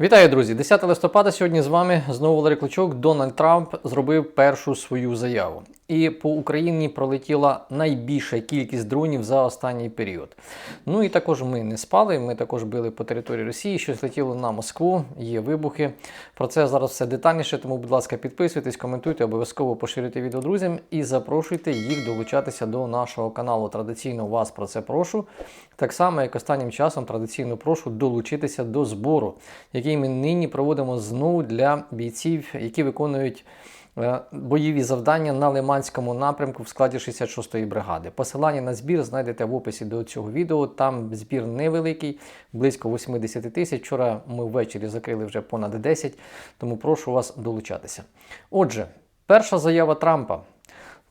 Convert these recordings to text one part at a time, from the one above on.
Вітаю, друзі! 10 листопада сьогодні з вами знову Валерій Кличок. Дональд Трамп зробив першу свою заяву. І по Україні пролетіла найбільша кількість дронів за останній період. Ну і також ми не спали. Ми також били по території Росії, щось летіло на Москву, є вибухи. Про це зараз все детальніше. Тому, будь ласка, підписуйтесь, коментуйте, обов'язково поширюйте відео друзям і запрошуйте їх долучатися до нашого каналу. Традиційно вас про це прошу. Так само, як останнім часом традиційно прошу долучитися до збору, який ми нині проводимо знову для бійців, які виконують. Е, Бойові завдання на Лиманському напрямку в складі 66-ї бригади. Посилання на збір знайдете в описі до цього відео. Там збір невеликий, близько 80 тисяч. Вчора ми ввечері закрили вже понад 10, тому прошу вас долучатися. Отже, перша заява Трампа.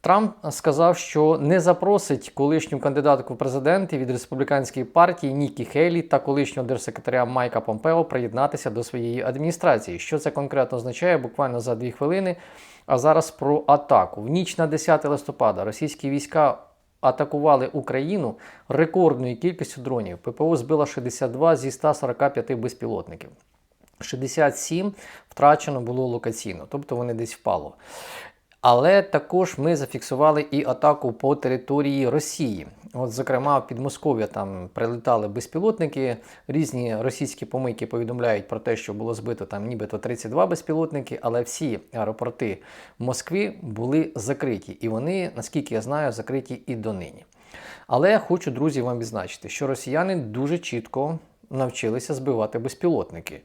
Трамп сказав, що не запросить колишню кандидатку в президенти від республіканської партії Нікі Хейлі та колишнього держсекретаря Майка Помпео приєднатися до своєї адміністрації. Що це конкретно означає? Буквально за дві хвилини. А зараз про атаку. В ніч на 10 листопада російські війська атакували Україну рекордною кількістю дронів. ППО збила 62 зі 145 безпілотників. 67 втрачено було локаційно, тобто вони десь впало. Але також ми зафіксували і атаку по території Росії. От, зокрема, в Підмосков'я там прилітали безпілотники. Різні російські помийки повідомляють про те, що було збито там нібито 32 безпілотники, але всі аеропорти Москви були закриті. І вони, наскільки я знаю, закриті і донині. Але я хочу, друзі, вам відзначити, що росіяни дуже чітко навчилися збивати безпілотники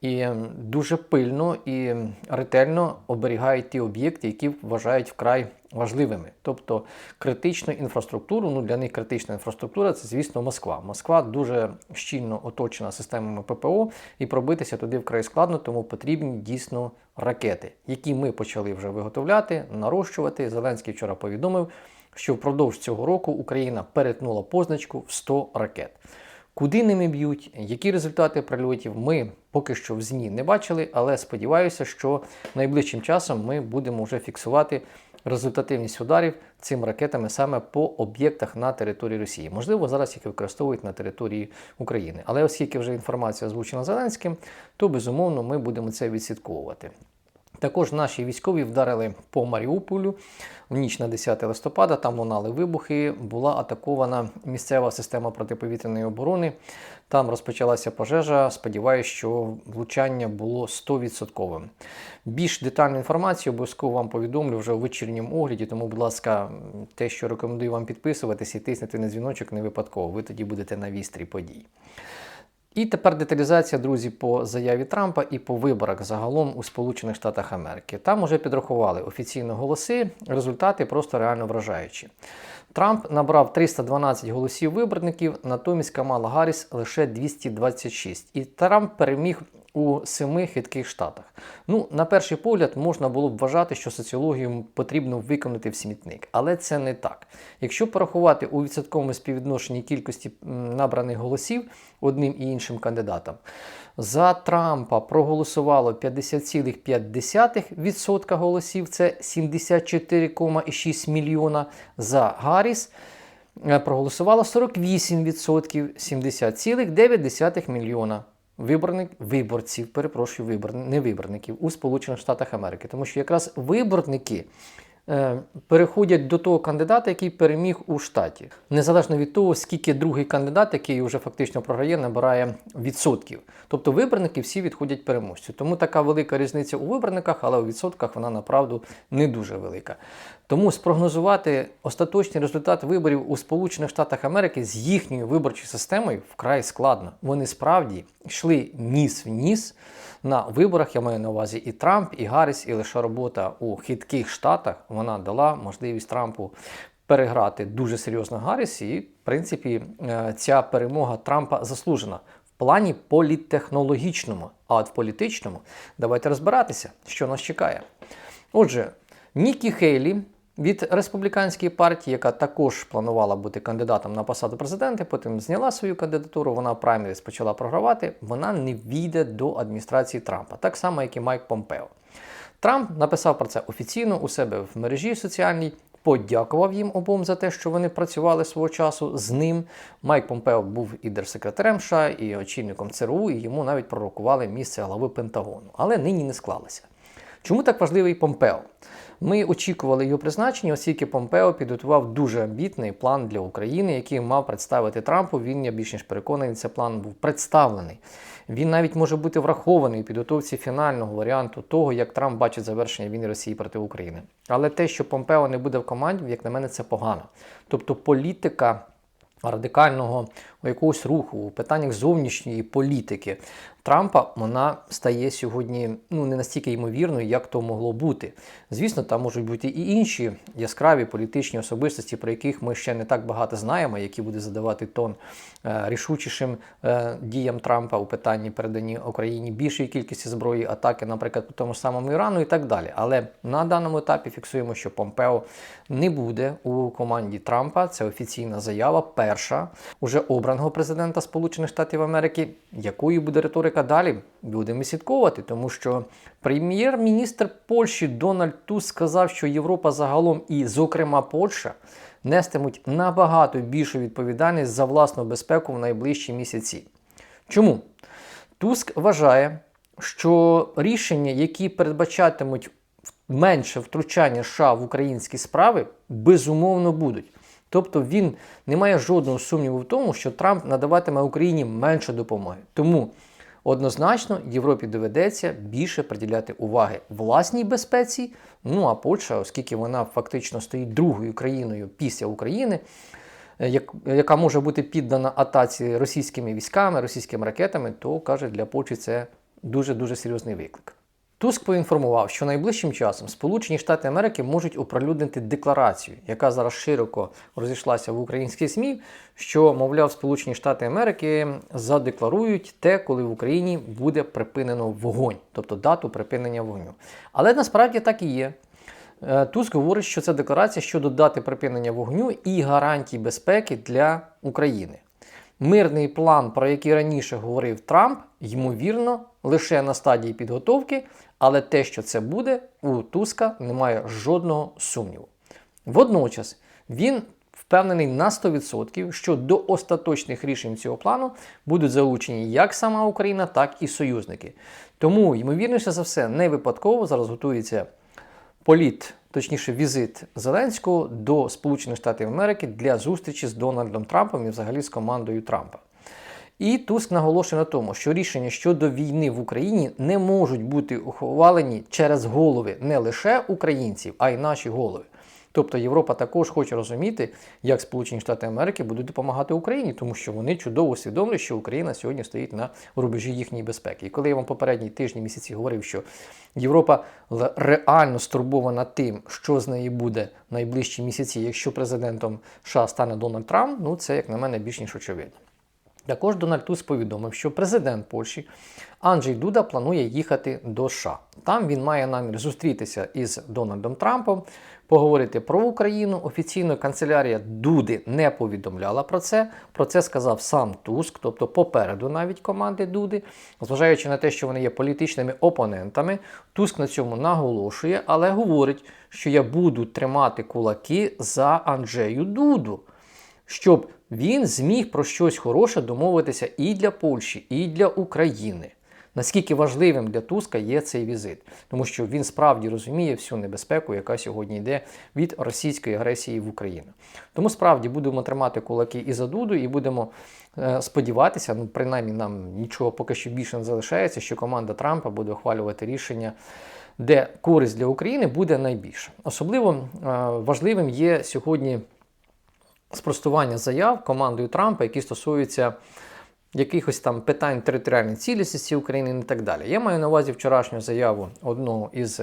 і дуже пильно і ретельно оберігають ті об'єкти, які вважають вкрай важливими. Тобто критичну інфраструктуру, ну для них критична інфраструктура це, звісно, Москва. Москва дуже щільно оточена системами ППО, і пробитися туди вкрай складно, тому потрібні дійсно ракети, які ми почали вже виготовляти, нарощувати. Зеленський вчора повідомив, що впродовж цього року Україна перетнула позначку в 100 ракет. Куди ними б'ють, які результати прильотів, ми поки що в ЗМІ не бачили, але сподіваюся, що найближчим часом ми будемо вже фіксувати результативність ударів цими ракетами саме по об'єктах на території Росії. Можливо, зараз їх використовують на території України. Але оскільки вже інформація озвучена Зеленським, то безумовно ми будемо це відслідковувати. Також наші військові вдарили по Маріуполю в ніч на 10 листопада. Там лунали вибухи. Була атакована місцева система протиповітряної оборони. Там розпочалася пожежа. Сподіваюся, що влучання було 100%. Більш детальну інформацію обов'язково вам повідомлю вже у вечірньому огляді. Тому, будь ласка, те, що рекомендую вам підписуватися і тиснути на дзвіночок, не випадково. Ви тоді будете на вістрі подій. І тепер деталізація, друзі, по заяві Трампа і по виборах загалом у Сполучених Штатах Америки. Там уже підрахували офіційно голоси, результати просто реально вражаючі. Трамп набрав 312 голосів виборників, натомість Камала Гарріс лише 226. І Трамп переміг у семи хитких штатах. Ну, на перший погляд, можна було б вважати, що соціологію потрібно виконати в смітник, але це не так. Якщо порахувати у відсотковому співвідношенні кількості набраних голосів одним і іншим кандидатам, за Трампа проголосувало 50,5% голосів, це 74,6 мільйона. За Гарріс е, проголосувало 48%, 70,9 мільйона виборник, виборців, перепрошую, вибор, не виборників у Сполучених Штатах Америки. Тому що якраз виборники е, переходять до того кандидата, який переміг у штаті, незалежно від того, скільки другий кандидат, який вже фактично програє, набирає відсотків. Тобто виборники всі відходять переможцю. Тому така велика різниця у виборниках, але у відсотках вона направду не дуже велика. Тому спрогнозувати остаточний результат виборів у Сполучених Штатах Америки з їхньою виборчою системою вкрай складно. Вони справді йшли ніс в ніс на виборах. Я маю на увазі і Трамп, і Гарріс, і лише робота у хитких штатах вона дала можливість Трампу переграти дуже серйозно Гарріс. І, в принципі, е, ця перемога Трампа заслужена. В плані політтехнологічному, а от в політичному давайте розбиратися, що нас чекає. Отже, Нікі Хейлі від республіканської партії, яка також планувала бути кандидатом на посаду президента, потім зняла свою кандидатуру, вона в праймеріс почала програвати, вона не війде до адміністрації Трампа, так само, як і Майк Помпео. Трамп написав про це офіційно у себе в мережі соціальній. подякував їм обом за те, що вони працювали свого часу з ним. Майк Помпео був і держсекретарем США, і очільником ЦРУ, і йому навіть пророкували місце глави Пентагону. Але нині не склалося. Чому так важливий Помпео? Ми очікували його призначення, оскільки Помпео підготував дуже амбітний план для України, який мав представити Трампу. Він, я більш ніж переконаний, цей план був представлений. Він навіть може бути врахований у підготовці фінального варіанту того, як Трамп бачить завершення війни Росії проти України. Але те, що Помпео не буде в команді, як на мене, це погано. Тобто політика радикального якогось руху у питаннях зовнішньої політики Трампа вона стає сьогодні ну не настільки ймовірною, як то могло бути. Звісно, там можуть бути і інші яскраві політичні особистості, про яких ми ще не так багато знаємо, які будуть задавати тон е, рішучішим е, діям Трампа у питанні передані Україні більшої кількості зброї, атаки, наприклад, по тому самому Ірану і так далі. Але на даному етапі фіксуємо, що Помпео не буде у команді Трампа. Це офіційна заява. Перша уже обраного президента Сполучених Штатів Америки, якою буде риторика далі, будемо слідкувати, тому що прем'єр-міністр Польщі Дональд Туск сказав, що Європа загалом і, зокрема, Польща нестимуть набагато більшу відповідальність за власну безпеку в найближчі місяці. Чому? Туск вважає, що рішення, які передбачатимуть менше втручання США в українські справи, безумовно будуть. Тобто він не має жодного сумніву в тому, що Трамп надаватиме Україні менше допомоги. Тому однозначно Європі доведеться більше приділяти уваги власній безпеці. Ну а Польща, оскільки вона фактично стоїть другою країною після України, е, яка може бути піддана атаці російськими військами, російськими ракетами, то каже для Польщі це дуже дуже серйозний виклик. Туск поінформував, що найближчим часом Сполучені Штати Америки можуть оприлюднити декларацію, яка зараз широко розійшлася в українській СМІ, що, мовляв, Сполучені Штати Америки задекларують те, коли в Україні буде припинено вогонь, тобто дату припинення вогню. Але насправді так і є. Е, Туск говорить, що це декларація щодо дати припинення вогню і гарантій безпеки для України. Мирний план, про який раніше говорив Трамп, ймовірно, лише на стадії підготовки, але те, що це буде, у Туска немає жодного сумніву. Водночас він впевнений на 100%, що до остаточних рішень цього плану будуть залучені як сама Україна, так і союзники. Тому, ймовірніше за все, не випадково зараз готується політ, точніше, візит Зеленського до Сполучених Штатів Америки для зустрічі з Дональдом Трампом і взагалі з командою Трампа. І Туск наголошує на тому, що рішення щодо війни в Україні не можуть бути ухвалені через голови не лише українців, а й наші голови. Тобто Європа також хоче розуміти, як Сполучені Штати Америки будуть допомагати Україні, тому що вони чудово усвідомлюють, що Україна сьогодні стоїть на рубежі їхньої безпеки. І коли я вам попередні тижні місяці говорив, що Європа реально стурбована тим, що з неї буде найближчі місяці, якщо президентом США стане Дональд Трамп, ну це як на мене більш ніж очевидно. Також Дональд Туск повідомив, що президент Польщі Анджей Дуда планує їхати до США. Там він має намір зустрітися із Дональдом Трампом, поговорити про Україну. Офіційно канцелярія Дуди не повідомляла про це. Про це сказав сам Туск, тобто попереду навіть команди Дуди. Зважаючи на те, що вони є політичними опонентами, Туск на цьому наголошує, але говорить, що я буду тримати кулаки за Анджею Дуду, щоб він зміг про щось хороше домовитися і для Польщі, і для України. Наскільки важливим для Туска є цей візит, тому що він справді розуміє всю небезпеку, яка сьогодні йде від російської агресії в Україну. Тому справді будемо тримати кулаки і за Дуду, і будемо е, сподіватися, ну принаймні нам нічого поки що більше не залишається, що команда Трампа буде ухвалювати рішення. Де користь для України буде найбільша. Особливо е, важливим є сьогодні спростування заяв командою Трампа, які стосуються якихось там питань територіальної цілісності України і так далі. Я маю на увазі вчорашню заяву одного із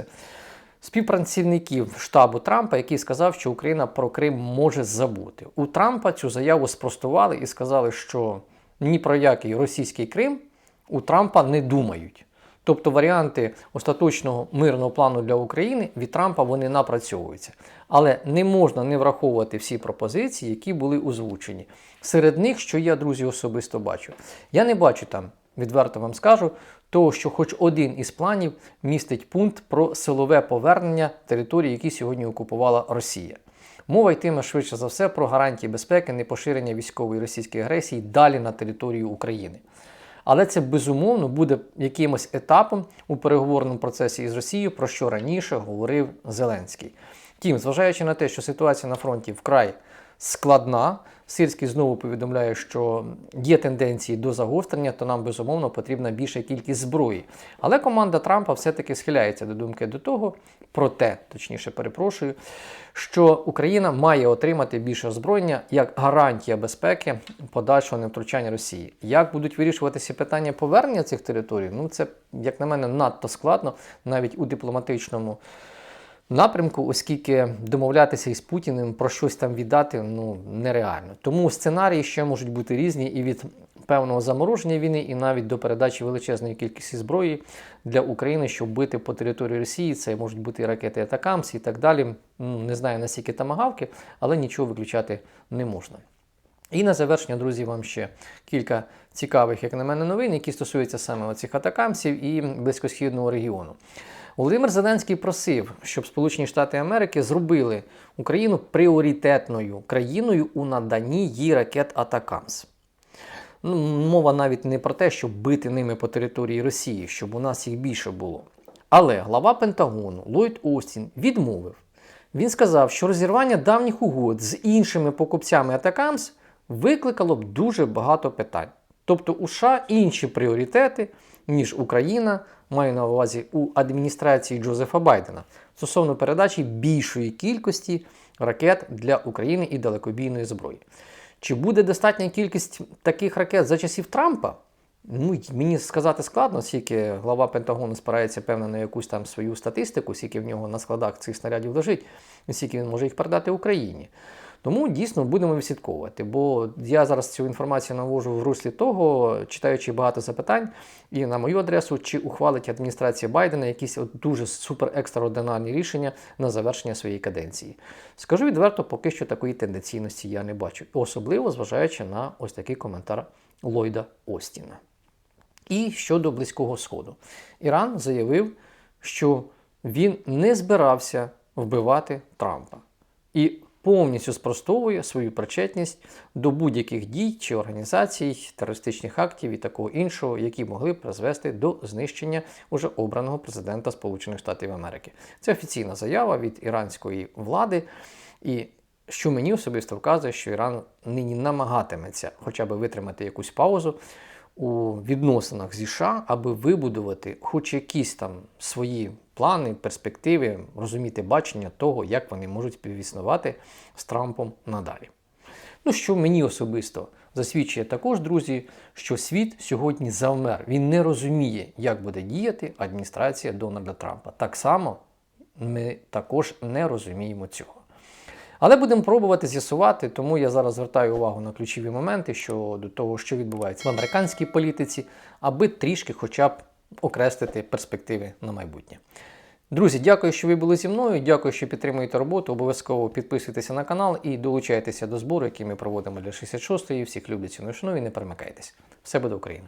співпрацівників штабу Трампа, який сказав, що Україна про Крим може забути. У Трампа цю заяву спростували і сказали, що ні про який російський Крим у Трампа не думають. Тобто варіанти остаточного мирного плану для України від Трампа вони напрацьовуються. Але не можна не враховувати всі пропозиції, які були озвучені. Серед них, що я, друзі, особисто бачу. Я не бачу там, відверто вам скажу, того, що хоч один із планів містить пункт про силове повернення території, які сьогодні окупувала Росія. Мова йтиме швидше за все про гарантії безпеки, непоширення військової російської агресії далі на територію України. Але це безумовно буде якимось етапом у переговорному процесі із Росією, про що раніше говорив Зеленський. Втім, зважаючи на те, що ситуація на фронті вкрай складна, Сирський знову повідомляє, що є тенденції до загострення, то нам безумовно потрібна більша кількість зброї. Але команда Трампа все-таки схиляється до думки до того, проте, точніше перепрошую, що Україна має отримати більше озброєння як гарантія безпеки подальшого невтручання Росії. Як будуть вирішуватися питання повернення цих територій? Ну це, як на мене, надто складно навіть у дипломатичному напрямку, оскільки домовлятися із Путіним про щось там віддати ну нереально. Тому сценарії ще можуть бути різні і від певного замороження війни, і навіть до передачі величезної кількості зброї для України, щоб бити по території Росії. Це можуть бути і ракети Атакамс і так далі. Ну, не знаю наскільки тамагавки, але нічого виключати не можна. І на завершення, друзі, вам ще кілька цікавих, як на мене, новин, які стосуються саме оцих атакамсів і близькосхідного регіону. Володимир Зеленський просив, щоб Сполучені Штати Америки зробили Україну пріоритетною країною у наданні їй ракет Атакамс. Ну, мова навіть не про те, щоб бити ними по території Росії, щоб у нас їх більше було. Але глава Пентагону Ллойд Остін відмовив. Він сказав, що розірвання давніх угод з іншими покупцями Атакамс викликало б дуже багато питань. Тобто у США інші пріоритети, ніж Україна, маю на увазі у адміністрації Джозефа Байдена стосовно передачі більшої кількості ракет для України і далекобійної зброї. Чи буде достатня кількість таких ракет за часів Трампа? Ну, мені сказати складно, скільки глава Пентагону спирається, певно, на якусь там свою статистику, скільки в нього на складах цих снарядів лежить, скільки він може їх передати Україні. Тому дійсно будемо відслідковувати. Бо я зараз цю інформацію навожу в руслі того, читаючи багато запитань і на мою адресу, чи ухвалить адміністрація Байдена якісь от дуже супер екстраординарні рішення на завершення своєї каденції. Скажу відверто, поки що такої тенденційності я не бачу, особливо зважаючи на ось такий коментар Ллойда Остіна. І щодо Близького Сходу, Іран заявив, що він не збирався вбивати Трампа і повністю спростовує свою причетність до будь-яких дій чи організацій, терористичних актів і такого іншого, які могли призвести до знищення уже обраного президента Сполучених Штатів Америки. Це офіційна заява від іранської влади. І що мені особисто вказує, що Іран нині намагатиметься хоча б витримати якусь паузу у відносинах зі США, аби вибудувати хоч якісь там свої плани, перспективи, розуміти бачення того, як вони можуть співіснувати з Трампом надалі. Ну, що мені особисто засвідчує також, друзі, що світ сьогодні завмер. Він не розуміє, як буде діяти адміністрація Дональда Трампа. Так само ми також не розуміємо цього. Але будемо пробувати з'ясувати, тому я зараз звертаю увагу на ключові моменти щодо того, що відбувається в американській політиці, аби трішки хоча б окреслити перспективи на майбутнє. Друзі, дякую, що ви були зі мною. Дякую, що підтримуєте роботу. Обов'язково підписуйтеся на канал і долучайтеся до збору, який ми проводимо для 66-ї. Всіх люблять ціну і не перемикайтесь. Все буде Україна!